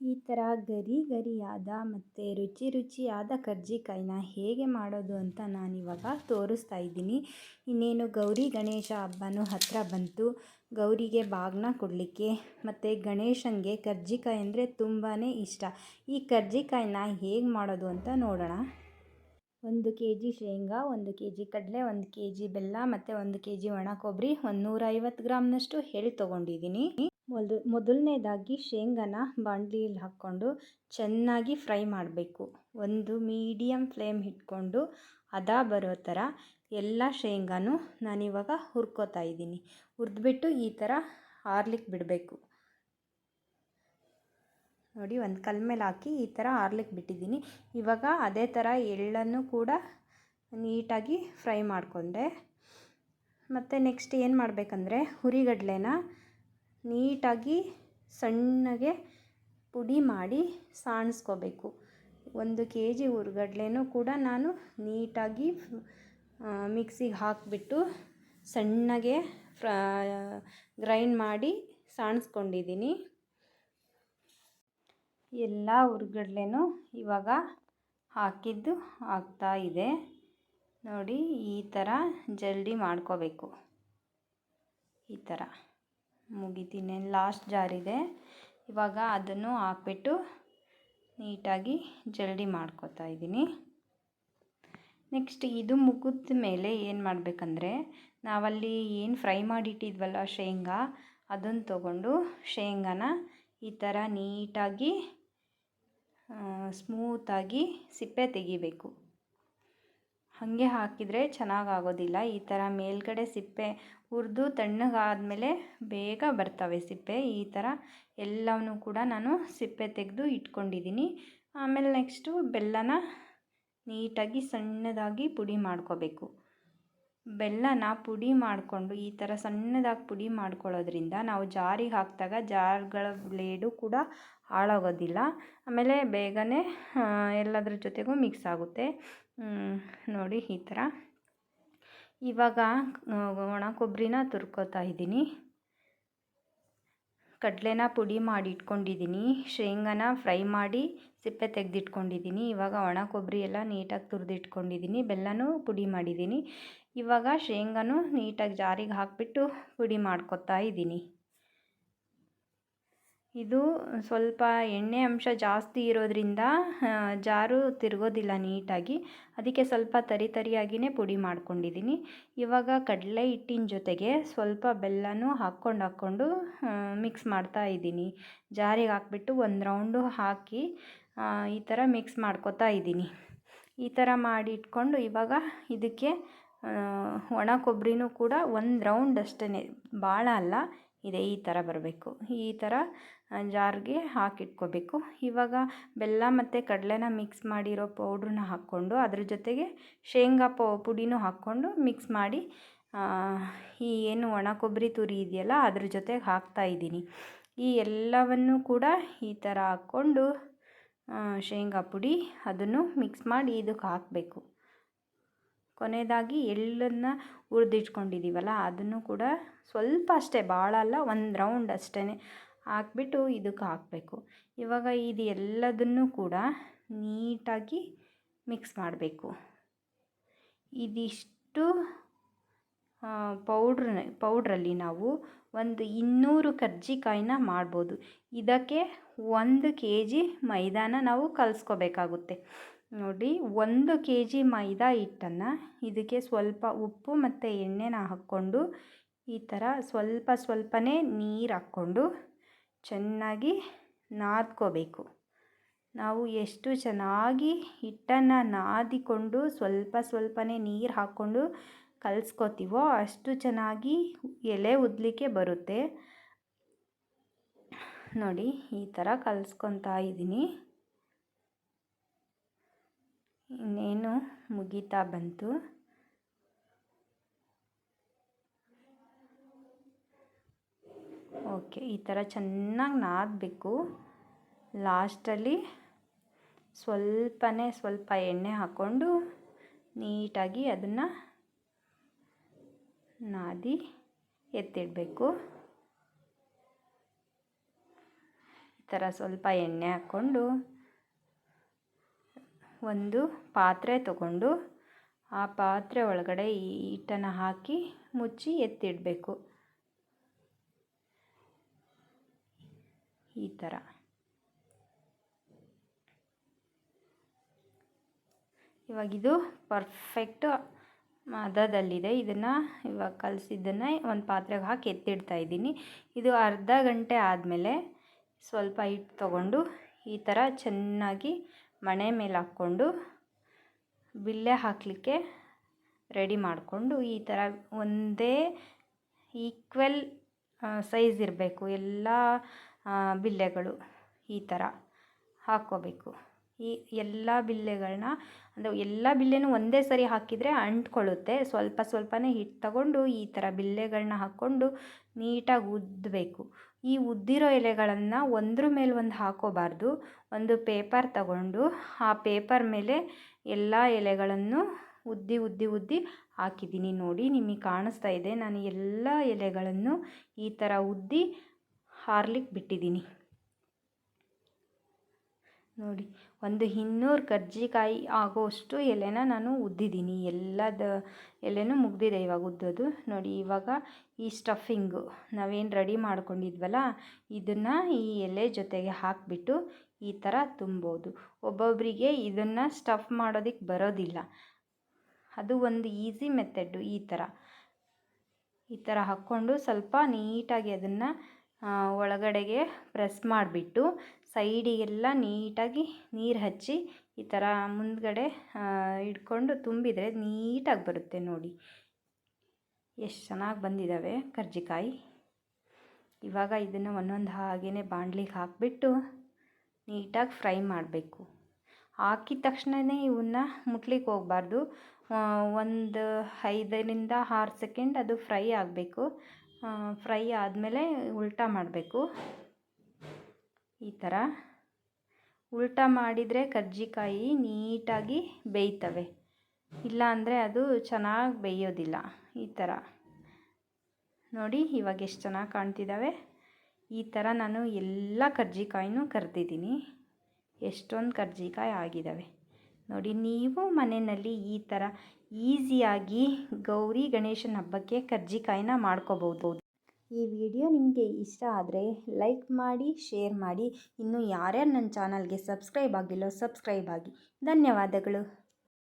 ಈ ಥರ ಗರಿ ಗರಿಯಾದ ಮತ್ತು ರುಚಿ ರುಚಿಯಾದ ಕರ್ಜಿಕಾಯಿನ ಹೇಗೆ ಮಾಡೋದು ಅಂತ ನಾನಿವಾಗ ತೋರಿಸ್ತಾ ಇದ್ದೀನಿ. ಇನ್ನೇನು ಗೌರಿ ಗಣೇಶ ಹಬ್ಬನೂ ಹತ್ತಿರ ಬಂತು. ಗೌರಿಗೆ ಬಾಗ್ನ ಕೊಡಲಿಕ್ಕೆ ಮತ್ತು ಗಣೇಶನಿಗೆ ಕರ್ಜಿಕಾಯಿ ಅಂದರೆ ತುಂಬಾ ಇಷ್ಟ. ಈ ಕರ್ಜಿಕಾಯಿನ ಹೇಗೆ ಮಾಡೋದು ಅಂತ ನೋಡೋಣ. ಒಂದು ಕೆ ಜಿ ಶೇಂಗಾ, ಒಂದು ಕೆ ಜಿ ಕಡಲೆ, ಒಂದು ಕೆ ಜಿ ಬೆಲ್ಲ ಮತ್ತು ಒಂದು ಕೆ ಜಿ ಒಣ ಕೊಬ್ಬರಿ ಒಂದು ನೂರೈವತ್ತು ಗ್ರಾಮ್ನಷ್ಟು ಹೇಳಿ ತೊಗೊಂಡಿದ್ದೀನಿ. ಮೊದಲು, ಮೊದಲನೇದಾಗಿ ಶೇಂಗಾನ ಬಾಣಲಿಯಲ್ಲಿ ಹಾಕ್ಕೊಂಡು ಚೆನ್ನಾಗಿ ಫ್ರೈ ಮಾಡಬೇಕು. ಒಂದು ಮೀಡಿಯಮ್ ಫ್ಲೇಮ್ ಇಟ್ಕೊಂಡು ಹದ ಬರೋ ಥರ ಎಲ್ಲ ಶೇಂಗಾನು ನಾನಿವಾಗ ಹುರ್ಕೋತಾ ಇದ್ದೀನಿ. ಹುರಿದ್ಬಿಟ್ಟು ಈ ಥರ ಆರ್ಲಿಕ್ಕೆ ಬಿಡಬೇಕು. ನೋಡಿ, ಒಂದು ಕಲ್ ಮೇಲೆ ಹಾಕಿ ಈ ಥರ ಆರ್ಲಿಕ್ಕೆ ಬಿಟ್ಟಿದ್ದೀನಿ. ಇವಾಗ ಅದೇ ಥರ ಎಳ್ಳನ್ನು ಕೂಡ ನೀಟಾಗಿ ಫ್ರೈ ಮಾಡಿಕೊಂಡೆ. ಮತ್ತು ನೆಕ್ಸ್ಟ್ ಏನು ಮಾಡಬೇಕಂದ್ರೆ, ಹುರಿಗಡಲೆನ ನೀಟಾಗಿ ಸಣ್ಣಗೆ ಪುಡಿ ಮಾಡಿ ಸಾಣಿಸ್ಕೋಬೇಕು. ಒಂದು ಕೆ ಜಿ ಹುರ್ಗಡ್ಲೆನೂ ಕೂಡ ನಾನು ನೀಟಾಗಿ ಮಿಕ್ಸಿಗೆ ಹಾಕಿಬಿಟ್ಟು ಸಣ್ಣಗೆ ಫ್ರಾ, ಗ್ರೈಂಡ್ ಮಾಡಿ ಸಾಣಿಸ್ಕೊಂಡಿದ್ದೀನಿ. ಎಲ್ಲ ಹುರ್ಗಡ್ಲೆನೂ ಇವಾಗ ಹಾಕಿದ್ದು ಆಗ್ತಾ ಇದೆ. ನೋಡಿ, ಈ ಥರ ಜಲ್ದಿ ಮಾಡ್ಕೋಬೇಕು. ಈ ಥರ. ಮುಗಿತೀನಿ. ಲಾಸ್ಟ್ ಜಾರಿದೆ ಇವಾಗ ಅದನ್ನು ಹಾಕ್ಬಿಟ್ಟು ನೀಟಾಗಿ ಜಲ್ದಿ ಮಾಡ್ಕೋತಾ ಇದ್ದೀನಿ. ನೆಕ್ಸ್ಟ್ ಇದು ಮುಗಿದ ಮೇಲೆ ಏನು ಮಾಡಬೇಕಂದ್ರೆ, ನಾವಲ್ಲಿ ಏನು ಫ್ರೈ ಮಾಡಿಟ್ಟಿದ್ವಲ್ಲ ಶೇಂಗಾ, ಅದನ್ನು ತೊಗೊಂಡು ಶೇಂಗಾನ ಈ ಥರ ನೀಟಾಗಿ ಸ್ಮೂತಾಗಿ ಸಿಪ್ಪೆ ತೆಗಿಬೇಕು. ಹಾಗೆ ಹಾಕಿದರೆ ಚೆನ್ನಾಗಾಗೋದಿಲ್ಲ. ಈ ಥರ ಮೇಲ್ಗಡೆ ಸಿಪ್ಪೆ ಹುರಿದು ತಣ್ಣಗಾದಮೇಲೆ ಬೇಗ ಬರ್ತವೆ ಸಿಪ್ಪೆ. ಈ ಥರ ಎಲ್ಲವನ್ನೂ ಕೂಡ ನಾನು ಸಿಪ್ಪೆ ತೆಗೆದು ಇಟ್ಕೊಂಡಿದ್ದೀನಿ. ಆಮೇಲೆ ನೆಕ್ಸ್ಟು ಬೆಲ್ಲನ ನೀಟಾಗಿ ಸಣ್ಣದಾಗಿ ಪುಡಿ ಮಾಡ್ಕೋಬೇಕು. ಬೆಲ್ಲನ ಪುಡಿ ಮಾಡಿಕೊಂಡು ಈ ಥರ ಸಣ್ಣದಾಗಿ ಪುಡಿ ಮಾಡ್ಕೊಳ್ಳೋದ್ರಿಂದ ನಾವು ಜಾರಿಗೆ ಹಾಕಿದಾಗ ಜಾರ್ಗಳ ಬ್ಲೇಡು ಕೂಡ ಹಾಳಾಗೋದಿಲ್ಲ. ಆಮೇಲೆ ಬೇಗನೆ ಎಲ್ಲದರ ಜೊತೆಗೂ ಮಿಕ್ಸ್ ಆಗುತ್ತೆ. ನೋಡಿ ಈ ಥರ. ಇವಾಗ ಒಣ ಕೊಬ್ಬರಿನ ತುರ್ಕೋತಾ ಇದ್ದೀನಿ. ಕಡಲೆನ ಪುಡಿ ಮಾಡಿ ಇಟ್ಕೊಂಡಿದ್ದೀನಿ ಶೇಂಗಾನ ಫ್ರೈ ಮಾಡಿ ಸಿಪ್ಪೆ ತೆಗೆದಿಟ್ಕೊಂಡಿದ್ದೀನಿ. ಇವಾಗ ಒಣ ಕೊಬ್ಬರಿ ಎಲ್ಲ ನೀಟಾಗಿ ತುರಿದಿಟ್ಕೊಂಡಿದ್ದೀನಿ. ಬೆಲ್ಲನೂ ಪುಡಿ ಮಾಡಿದ್ದೀನಿ. ಇವಾಗ ಶೇಂಗಾನು ನೀಟಾಗಿ ಜಾರಿಗೆ ಹಾಕಿಬಿಟ್ಟು ಪುಡಿ ಮಾಡ್ಕೊತಾ ಇದ್ದೀನಿ. ಇದು ಸ್ವಲ್ಪ ಎಣ್ಣೆ ಅಂಶ ಜಾಸ್ತಿ ಇರೋದ್ರಿಂದ ಜಾರು ತಿರುಗೋದಿಲ್ಲ ನೀಟಾಗಿ. ಅದಕ್ಕೆ ಸ್ವಲ್ಪ ತರಿ ತರಿಯಾಗಿಯೇ ಪುಡಿ ಮಾಡ್ಕೊಂಡಿದ್ದೀನಿ ಇವಾಗ ಕಡಲೆ ಹಿಟ್ಟಿನ ಜೊತೆಗೆ ಸ್ವಲ್ಪ ಬೆಲ್ಲನೂ ಹಾಕ್ಕೊಂಡು ಹಾಕ್ಕೊಂಡು ಮಿಕ್ಸ್ ಮಾಡ್ತಾ ಇದ್ದೀನಿ ಜಾರಿಗೆ ಹಾಕ್ಬಿಟ್ಟು ಒಂದು ರೌಂಡು ಹಾಕಿ ಈ ಥರ ಮಿಕ್ಸ್ ಮಾಡ್ಕೊತಾ ಇದ್ದೀನಿ ಈ ಥರ ಮಾಡಿ ಇಟ್ಕೊಂಡು ಇವಾಗ ಇದಕ್ಕೆ ಒಣ ಕೊಬ್ಬರಿನೂ ಕೂಡ ಒಂದು ರೌಂಡ್ ಅಷ್ಟೇ ಭಾಳ ಅಲ್ಲ ಇದೆ, ಈ ಥರ ಬರಬೇಕು. ಈ ಥರ ಜಾರ್ಗೆ ಹಾಕಿಟ್ಕೋಬೇಕು. ಇವಾಗ ಬೆಲ್ಲ ಮತ್ತು ಕಡಲೆನ ಮಿಕ್ಸ್ ಮಾಡಿರೋ ಪೌಡ್ರನ್ನ ಹಾಕ್ಕೊಂಡು ಅದ್ರ ಜೊತೆಗೆ ಶೇಂಗಾ ಪೌ, ಪುಡಿನೂ ಹಾಕ್ಕೊಂಡು ಮಿಕ್ಸ್ ಮಾಡಿ ಈ ಏನು ಒಣ ಕೊಬ್ಬರಿ ತುರಿ ಇದೆಯಲ್ಲ, ಅದ್ರ ಜೊತೆಗೆ ಹಾಕ್ತಾಯಿದ್ದೀನಿ ಈ ಎಲ್ಲವನ್ನು ಕೂಡ ಈ ಥರ ಹಾಕ್ಕೊಂಡು ಶೇಂಗಾ ಪುಡಿ ಅದನ್ನು ಮಿಕ್ಸ್ ಮಾಡಿ ಇದಕ್ಕೆ ಹಾಕಬೇಕು. ಕೊನೆಯದಾಗಿ ಎಳ್ಳನ್ನು ಉರಿದಿಟ್ಕೊಂಡಿದ್ದೀವಲ್ಲ ಅದನ್ನು ಕೂಡ ಸ್ವಲ್ಪ ಅಷ್ಟೇ ಭಾಳ ಅಲ್ಲ, ಒಂದು ರೌಂಡ್ ಅಷ್ಟೇ ಹಾಕ್ಬಿಟ್ಟು ಇದಕ್ಕೆ ಹಾಕಬೇಕು. ಇವಾಗ ಇದು ಎಲ್ಲದನ್ನು ಕೂಡ ನೀಟಾಗಿ ಮಿಕ್ಸ್ ಮಾಡಬೇಕು. ಇದಿಷ್ಟು ಪೌಡ್ರ್ ಪೌಡ್ರಲ್ಲಿ ನಾವು ಒಂದು ಇನ್ನೂರು ಕರ್ಜಿಕಾಯಿನ ಮಾಡ್ಬೋದು. ಇದಕ್ಕೆ ಒಂದು ಕೆ ಜಿ ಮೈದಾನ ನಾವು ಕಲಿಸ್ಕೋಬೇಕಾಗುತ್ತೆ. ನೋಡಿ, ಒಂದು ಕೆ ಜಿ ಮೈದಾ ಹಿಟ್ಟನ್ನು ಇದಕ್ಕೆ ಸ್ವಲ್ಪ ಉಪ್ಪು ಮತ್ತು ಎಣ್ಣೆನ ಹಾಕ್ಕೊಂಡು ಈ ಥರ ಸ್ವಲ್ಪ ಸ್ವಲ್ಪನೇ ನೀರು ಹಾಕ್ಕೊಂಡು ಚೆನ್ನಾಗಿ ನಾದ್ಕೋಬೇಕು. ನಾವು ಎಷ್ಟು ಚೆನ್ನಾಗಿ ಹಿಟ್ಟನ್ನು ನಾದಿಕೊಂಡು ಸ್ವಲ್ಪ ಸ್ವಲ್ಪನೇ ನೀರು ಹಾಕ್ಕೊಂಡು ಕಲಿಸ್ಕೋತೀವೋ ಅಷ್ಟು ಚೆನ್ನಾಗಿ ಎಲೆ ಉದ್ದಲಿಕ್ಕೆ ಬರುತ್ತೆ. ನೋಡಿ, ಈ ಥರ ಕಲಿಸ್ಕೊತಾ ಇದ್ದೀನಿ. ಇನ್ನೇನು ಮುಗೀತಾ ಬಂತು. ಓಕೆ, ಈ ಥರ ಚೆನ್ನಾಗಿ ನಾದಬೇಕು. ಲಾಸ್ಟಲ್ಲಿ ಸ್ವಲ್ಪನೇ ಸ್ವಲ್ಪ ಎಣ್ಣೆ ಹಾಕ್ಕೊಂಡು ನೀಟಾಗಿ ಅದನ್ನು ನಾದಿ ಎತ್ತಿಡಬೇಕು. ಈ ಥರ ಸ್ವಲ್ಪ ಎಣ್ಣೆ ಹಾಕ್ಕೊಂಡು ಒಂದು ಪಾತ್ರೆ ತಗೊಂಡು ಆ ಪಾತ್ರೆ ಒಳಗಡೆ ಈ ಹಿಟ್ಟನ್ನು ಹಾಕಿ ಮುಚ್ಚಿ ಎತ್ತಿಡಬೇಕು. ಈ ಥರ. ಇವಾಗಿದು ಪರ್ಫೆಕ್ಟ್ ಮದದಲ್ಲಿದೆ. ಇದನ್ನು ಇವಾಗ ಕಲಸಿದ್ದನ್ನು ಒಂದು ಪಾತ್ರೆಗೆ ಹಾಕಿ ಎತ್ತಿಡ್ತಾ ಇದ್ದೀನಿ. ಇದು ಅರ್ಧ ಗಂಟೆ ಆದಮೇಲೆ ಸ್ವಲ್ಪ ಹಿಟ್ಟು ತಗೊಂಡು ಈ ಥರ ಚೆನ್ನಾಗಿ ಮಣೆ ಮೇಲೆ ಹಾಕ್ಕೊಂಡು ಬಿಲ್ಲೆ ಹಾಕಲಿಕ್ಕೆ ರೆಡಿ ಮಾಡಿಕೊಂಡು ಈ ಥರ ಒಂದೇ ಈಕ್ವಲ್ ಸೈಜ್ ಇರಬೇಕು ಎಲ್ಲ ಬಿಲ್ಲೆಗಳು ಈ ಥರ ಹಾಕ್ಕೋಬೇಕು. ಈ ಎಲ್ಲ ಬಿಲ್ಲೆಗಳನ್ನ, ಅಂದರೆ ಎಲ್ಲ ಬಿಲ್ಲೆನೂ ಒಂದೇ ಸರಿ ಹಾಕಿದರೆ ಅಂಟ್ಕೊಳ್ಳುತ್ತೆ. ಸ್ವಲ್ಪ ಸ್ವಲ್ಪನೇ ಹಿಟ್ಟು ತಗೊಂಡು ಈ ಥರ ಬಿಲ್ಲೆಗಳನ್ನ ಹಾಕ್ಕೊಂಡು ನೀಟಾಗಿ ಉದ್ದಬೇಕು ಈ ಉದ್ದಿರೋ ಎಲೆಗಳನ್ನು ಒಂದ್ರ ಮೇಲೆ ಒಂದು ಹಾಕೋಬಾರ್ದು. ಒಂದು ಪೇಪರ್ ತಗೊಂಡು ಆ ಪೇಪರ್ ಮೇಲೆ ಎಲ್ಲ ಎಲೆಗಳನ್ನು ಉದ್ದಿ ಉದ್ದಿ ಉದ್ದಿ ಹಾಕಿದ್ದೀನಿ. ನೋಡಿ, ನಿಮಗೆ ಕಾಣಿಸ್ತಾ ಇದೆ. ನಾನು ಎಲ್ಲ ಎಲೆಗಳನ್ನು ಈ ಥರ ಉದ್ದಿ ಹಾರ್ಲಿಕ್ಕೆ ಬಿಟ್ಟಿದ್ದೀನಿ. ನೋಡಿ, ಒಂದು ಇನ್ನೂರು ಕರ್ಜಿಕಾಯಿ ಆಗೋಷ್ಟು ಎಲೆನ ನಾನು ಉದ್ದಿದ್ದೀನಿ. ಎಲ್ಲದ ಎಲೆನೂ ಮುಗ್ದಿದೆ ಇವಾಗ ಉದ್ದೋದು ನೋಡಿ, ಇವಾಗ ಈ ಸ್ಟಫಿಂಗು ನಾವೇನು ರೆಡಿ ಮಾಡ್ಕೊಂಡಿದ್ವಲ್ಲ, ಇದನ್ನು ಈ ಎಲೆ ಜೊತೆಗೆ ಹಾಕಿಬಿಟ್ಟು ಈ ಥರ ತುಂಬೋದು. ಒಬ್ಬೊಬ್ಬರಿಗೆ ಇದನ್ನು ಸ್ಟಫ್ ಮಾಡೋದಕ್ಕೆ ಬರೋದಿಲ್ಲ. ಅದು ಒಂದು ಈಸಿ ಮೆಥಡ್ಡು ಈ ಥರ ಈ ಥರ ಹಾಕ್ಕೊಂಡು ಸ್ವಲ್ಪ ನೀಟಾಗಿ ಅದನ್ನು ಒಳಗಡೆಗೆ ಪ್ರೆಸ್ ಮಾಡಿಬಿಟ್ಟು ಸೈಡಿಗೆಲ್ಲ ನೀಟಾಗಿ ನೀರು ಹಚ್ಚಿ ಈ ಥರ ಮುಂದ್ಗಡೆ ಇಟ್ಕೊಂಡು ತುಂಬಿದರೆ ನೀಟಾಗಿ ಬರುತ್ತೆ ನೋಡಿ. ಎಷ್ಟು ಚೆನ್ನಾಗಿ ಬಂದಿದ್ದಾವೆ ಕರ್ಜಿಕಾಯಿ. ಇವಾಗ ಇದನ್ನು ಒಂದೊಂದು ಹಾಗೆಯೇ ಬಾಣಲಿಗೆ ಹಾಕಿಬಿಟ್ಟು ನೀಟಾಗಿ ಫ್ರೈ ಮಾಡಬೇಕು. ಹಾಕಿದ ತಕ್ಷಣವೇ ಇವನ್ನ ಮುಟ್ಲಿಕ್ಕೆ ಹೋಗಬಾರ್ದು. ಒಂದು ಐದರಿಂದ ಆರು ಸೆಕೆಂಡ್ ಅದು ಫ್ರೈ ಆಗಬೇಕು. ಫ್ರೈ ಆದಮೇಲೆ ಉಲ್ಟಾ ಮಾಡಬೇಕು. ಈ ಥರ ಉಲ್ಟಾ ಮಾಡಿದರೆ ಕರ್ಜಿಕಾಯಿ ನೀಟಾಗಿ ಬೇಯ್ತವೆ. ಇಲ್ಲ ಅಂದರೆ ಅದು ಚೆನ್ನಾಗಿ ಬೇಯೋದಿಲ್ಲ. ಈ ಥರ ನೋಡಿ, ಇವಾಗ ಎಷ್ಟು ಚೆನ್ನಾಗಿ ಕಾಣ್ತಿದ್ದಾವೆ ಈ ಥರ ನಾನು ಎಲ್ಲ ಕರ್ಜಿಕಾಯಿನೂ ಕರ್ದಿದ್ದೀನಿ. ಎಷ್ಟೊಂದು ಕರ್ಜಿಕಾಯಿ ಆಗಿದ್ದಾವೆ ನೋಡಿ, ನೀವು ಮನೆಯಲ್ಲಿ ಈ ಥರ ಈಸಿಯಾಗಿ ಗೌರಿ ಗಣೇಶನ ಹಬ್ಬಕ್ಕೆ ಕರ್ಜಿಕಾಯಿನ ಮಾಡ್ಕೋಬೋದು. ಈ ವಿಡಿಯೋ ನಿಮಗೆ ಇಷ್ಟ ಆದರೆ ಲೈಕ್ ಮಾಡಿ, ಶೇರ್ ಮಾಡಿ. ಇನ್ನು ಯಾರ್ಯಾರು ನನ್ನ ಚಾನಲ್ಗೆ ಸಬ್ಸ್ಕ್ರೈಬ್ ಆಗಿಲ್ಲೋ ಸಬ್ಸ್ಕ್ರೈಬ್ ಆಗಿ. ಧನ್ಯವಾದಗಳು.